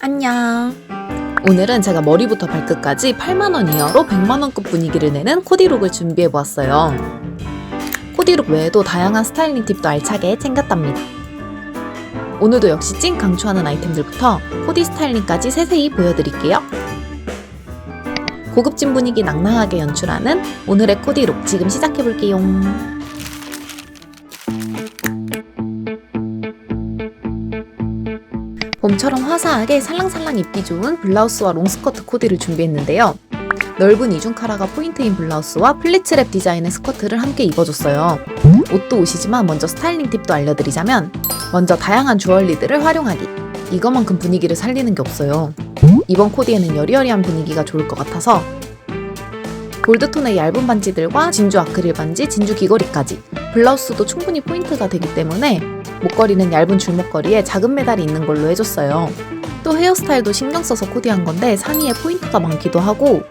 안녕. 오늘은 제가 머리부터 발끝까지 8만원 이하로 100만원급 분위기를 내는 코디룩을 준비해보았어요. 코디룩 외에도 다양한 스타일링 팁도 알차게 챙겼답니다. 오늘도 역시 찐 강추하는 아이템들부터 코디 스타일링까지 세세히 보여드릴게요. 고급진 분위기 낭낭하게 연출하는 오늘의 코디룩 지금 시작해볼게요. 봄처럼 화사하게 살랑살랑 입기 좋은 블라우스와 롱스커트 코디를 준비했는데요. 넓은 이중 카라가 포인트인 블라우스와 플리츠랩 디자인의 스커트를 함께 입어줬어요. 옷도 옷이지만 먼저 스타일링 팁도 알려드리자면 먼저 다양한 주얼리들을 활용하기. 이것만큼 분위기를 살리는 게 없어요. 이번 코디에는 여리여리한 분위기가 좋을 것 같아서 골드톤의 얇은 반지들과 진주 아크릴 반지, 진주 귀걸이까지 블라우스도 충분히 포인트가 되기 때문에 목걸이는 얇은 줄목걸이에 작은 메달이 있는 걸로 해줬어요. 또 헤어스타일도 신경 써서 코디한 건데 상의에 포인트가 많기도 하고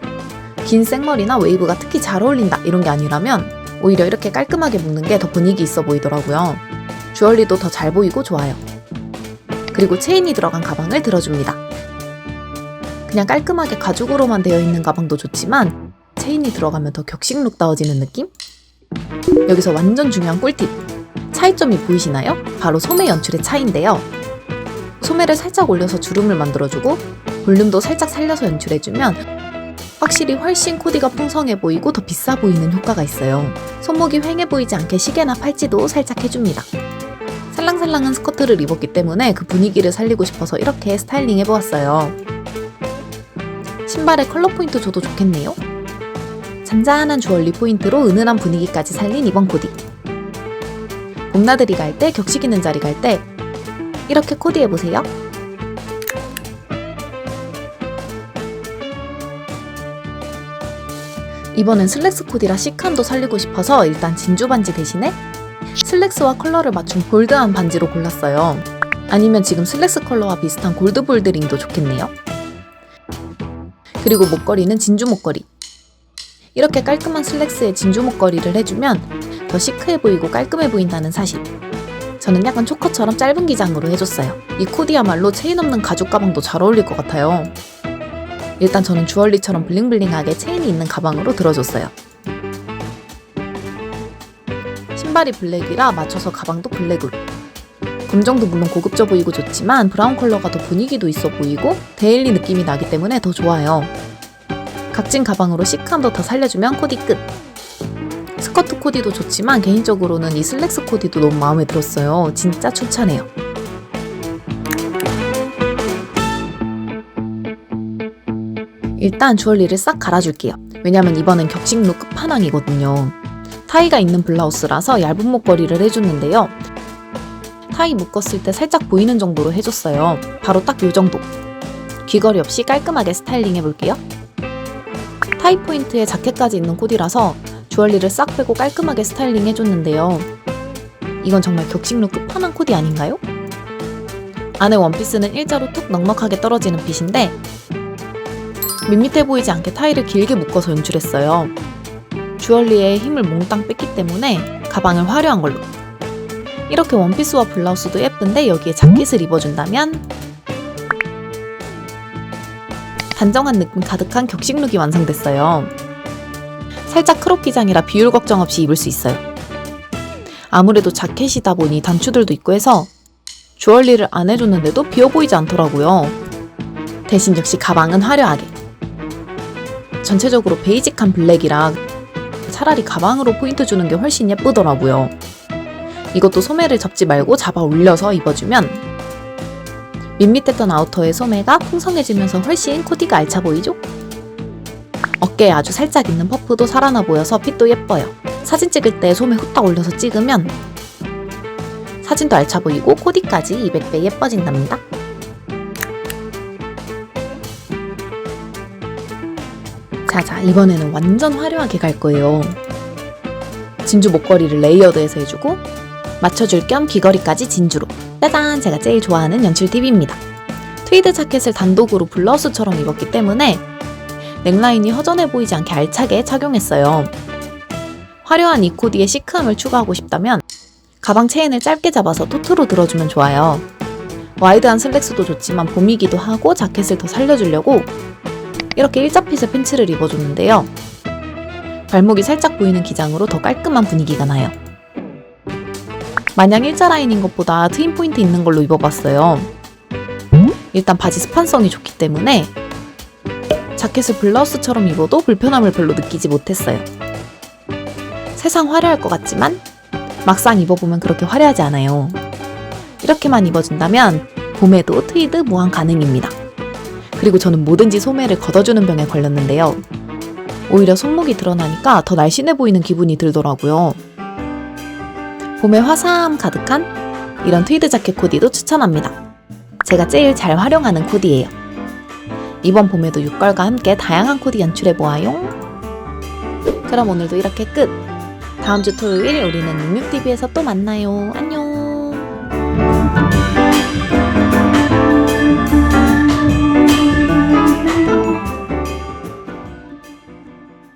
긴 생머리나 웨이브가 특히 잘 어울린다 이런 게 아니라면 오히려 이렇게 깔끔하게 묶는 게 더 분위기 있어 보이더라고요. 주얼리도 더 잘 보이고 좋아요. 그리고 체인이 들어간 가방을 들어줍니다. 그냥 깔끔하게 가죽으로만 되어 있는 가방도 좋지만 체인이 들어가면 더 격식룩다워지는 느낌? 여기서 완전 중요한 꿀팁! 차이점이 보이시나요? 바로 소매 연출의 차이인데요. 소매를 살짝 올려서 주름을 만들어주고 볼륨도 살짝 살려서 연출해주면 확실히 훨씬 코디가 풍성해 보이고 더 비싸 보이는 효과가 있어요. 손목이 휑해 보이지 않게 시계나 팔찌도 살짝 해줍니다. 살랑살랑한 스커트를 입었기 때문에 그 분위기를 살리고 싶어서 이렇게 스타일링 해보았어요. 신발에 컬러 포인트 줘도 좋겠네요. 잔잔한 주얼리 포인트로 은은한 분위기까지 살린 이번 코디. 봄나들이 갈 때, 격식 있는 자리 갈 때 이렇게 코디해보세요. 이번엔 슬랙스 코디라 시크함도 살리고 싶어서 일단 진주 반지 대신에 슬랙스와 컬러를 맞춘 골드한 반지로 골랐어요. 아니면 지금 슬랙스 컬러와 비슷한 골드 볼드링도 좋겠네요. 그리고 목걸이는 진주 목걸이. 이렇게 깔끔한 슬랙스에 진주 목걸이를 해주면 더 시크해 보이고 깔끔해 보인다는 사실. 저는 약간 초커처럼 짧은 기장으로 해줬어요. 이 코디야말로 체인 없는 가죽 가방도 잘 어울릴 것 같아요. 일단 저는 주얼리처럼 블링블링하게 체인이 있는 가방으로 들어줬어요. 신발이 블랙이라 맞춰서 가방도 블랙으로. 검정도 물론 고급져 보이고 좋지만 브라운 컬러가 더 분위기도 있어 보이고 데일리 느낌이 나기 때문에 더 좋아요. 각진 가방으로 시크함도 더 살려주면 코디 끝. 스커트 코디도 좋지만 개인적으로는 이 슬랙스 코디도 너무 마음에 들었어요. 진짜 추천해요. 일단 주얼리를 싹 갈아줄게요. 왜냐면 이번엔 격식룩 끝판왕이거든요. 타이가 있는 블라우스라서 얇은 목걸이를 해줬는데요. 타이 묶었을 때 살짝 보이는 정도로 해줬어요. 바로 딱 요 정도. 귀걸이 없이 깔끔하게 스타일링 해볼게요. 타이 포인트에 자켓까지 있는 코디라서 주얼리를 싹 빼고 깔끔하게 스타일링 해줬는데요. 이건 정말 격식룩 끝판왕 코디 아닌가요? 안에 원피스는 일자로 툭 넉넉하게 떨어지는 핏인데 밋밋해 보이지 않게 타이를 길게 묶어서 연출했어요. 주얼리에 힘을 몽땅 뺐기 때문에 가방을 화려한 걸로. 이렇게 원피스와 블라우스도 예쁜데 여기에 자켓을 입어준다면 단정한 느낌 가득한 격식룩이 완성됐어요. 살짝 크롭 기장이라 비율 걱정 없이 입을 수 있어요. 아무래도 자켓이다 보니 단추들도 있고 해서 주얼리를 안 해줬는데도 비어 보이지 않더라고요. 대신 역시 가방은 화려하게. 전체적으로 베이직한 블랙이라 차라리 가방으로 포인트 주는 게 훨씬 예쁘더라고요. 이것도 소매를 접지 말고 잡아 올려서 입어주면 밋밋했던 아우터의 소매가 풍성해지면서 훨씬 코디가 알차 보이죠? 어깨에 아주 살짝 있는 퍼프도 살아나 보여서 핏도 예뻐요. 사진 찍을 때 소매 후딱 올려서 찍으면 사진도 알차 보이고 코디까지 200배 예뻐진답니다. 자자 이번에는 완전 화려하게 갈 거예요. 진주 목걸이를 레이어드해서 해주고 맞춰줄 겸 귀걸이까지 진주로 짜잔 제가 제일 좋아하는 연출 팁입니다. 트위드 자켓을 단독으로 블라우스처럼 입었기 때문에 넥라인이 허전해 보이지 않게 알차게 착용했어요. 화려한 이 코디에 시크함을 추가하고 싶다면 가방 체인을 짧게 잡아서 토트로 들어주면 좋아요. 와이드한 슬랙스도 좋지만 봄이기도 하고 자켓을 더 살려주려고 이렇게 일자핏의 팬츠를 입어줬는데요. 발목이 살짝 보이는 기장으로 더 깔끔한 분위기가 나요. 마냥 일자 라인인 것보다 트임 포인트 있는 걸로 입어봤어요. 일단 바지 스판성이 좋기 때문에 자켓을 블라우스처럼 입어도 불편함을 별로 느끼지 못했어요. 세상 화려할 것 같지만 막상 입어보면 그렇게 화려하지 않아요. 이렇게만 입어준다면 봄에도 트위드 무한 가능입니다. 그리고 저는 뭐든지 소매를 걷어주는 병에 걸렸는데요. 오히려 손목이 드러나니까 더 날씬해 보이는 기분이 들더라고요. 봄에 화사함 가득한 이런 트위드 자켓 코디도 추천합니다. 제가 제일 잘 활용하는 코디예요. 이번 봄에도 6걸과 함께 다양한 코디 연출해보아용. 그럼 오늘도 이렇게 끝! 다음 주 토요일 우리는 66TV에서 또 만나요. 안녕!